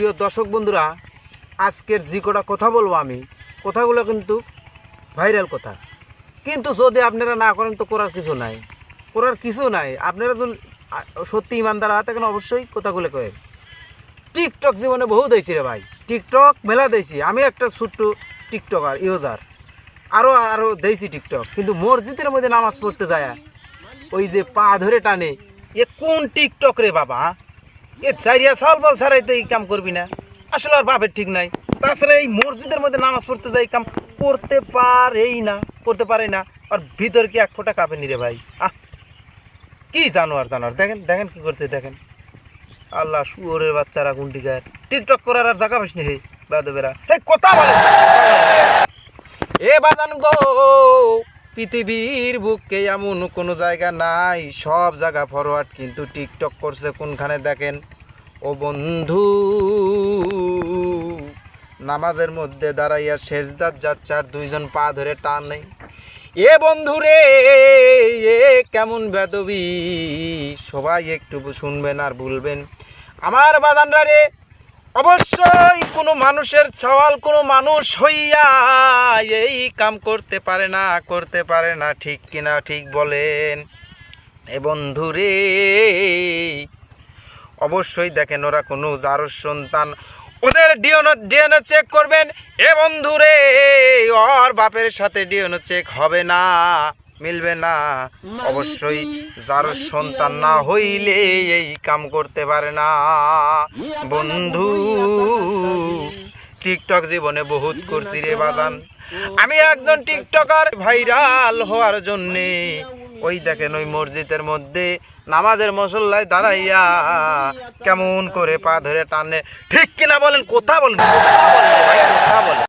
প্রিয় দর্শক বন্ধুরা, আজকের যে কটা কথা বলব আমি। কথাগুলো কিন্তু ভাইরাল কথা। কিন্তু যদি আপনারা না করেন তো করার কিছু নাই। করার কিছু নাই। আপনারা যদি সত্যি ইমানদার হাতে কেন অবশ্যই কথাগুলো কয়েন। টিকটক জীবনে বহু দিয়েছি রে ভাই। টিকটক মেলা দিয়েছি। আমি একটা ছোট্ট টিকটকার, ইউজার। আরও আরও দিয়েছি টিকটক। কিন্তু মসজিদের মধ্যে নামাজ পড়তে যায়। ওই যে পা ধরে টানে। এ কোন টিকটক রে বাবা? এ চারিয়া সাল বল ছাড়াই তো এই কাম করবি না। আসলে আর বাপের ঠিক নাই। তাছাড়া এই মসজিদের মধ্যে নামাজ পড়তে যাই কাম করতে পারেই না, করতে পারে না। আর ভিতর কি এক ফোঁটা কাঁপে নি রে ভাই? আহ! কি জানোয়ার জানোয়ার? দেখেন দেখেন কি করতে দেখেন। আল্লাহ শুয়োরের বাচ্চারা গুন্ডিগার। টিকটক করার আর জায়গা পাস নি হে বাদবেরা এই কথা বলে। এ বাদান গো, পৃথিবীর বুকে এমন কোনো জায়গা নাই। সব জায়গা ফরওয়ার্ড, কিন্তু টিকটক করছে কোনখানে দেখেন? ও বন্ধু, নামাজের মধ্যে দাঁড়াইয়া শেষদার যাচ্ছে আর দুইজন পা ধরে টানে এ বন্ধু রে, এ কেমন বেদবি, সবাই একটু শুনবেন আর বলবেন। আমার বাদানরা রে, অবশ্যই কোনো মানুষের সওয়াল, কোনো মানুষ হইয়া এই কাম করতে পারে না, করতে পারে না, ঠিক কিনা ঠিক বলেন। এ বন্ধু রে অবশ্যই দেখেন ওরা কোনো জারোর সন্তান। ওদের ডিএনও ডিএনও চেক করবেন। এ বন্ধু রে ওর বাপের সাথে ডিএনও চেক হবে না মিলবে না। অবশ্যই যার সন্তান না হইলে এই কাম করতে পারে না। বন্ধু টিকটক জীবনে বহুত করছি রে বাজান। আমি একজন টিকটকার ভাইরাল হওয়ার জন্যে ওই দেখেন ওই মসজিদের মধ্যে নামাজের মশল্লায় দাঁড়াইয়া কেমন করে পা ধরে টানে। ঠিক কিনা বলেন, কোথা বলেন কোথা বলেন ভাই, কোথা বলেন।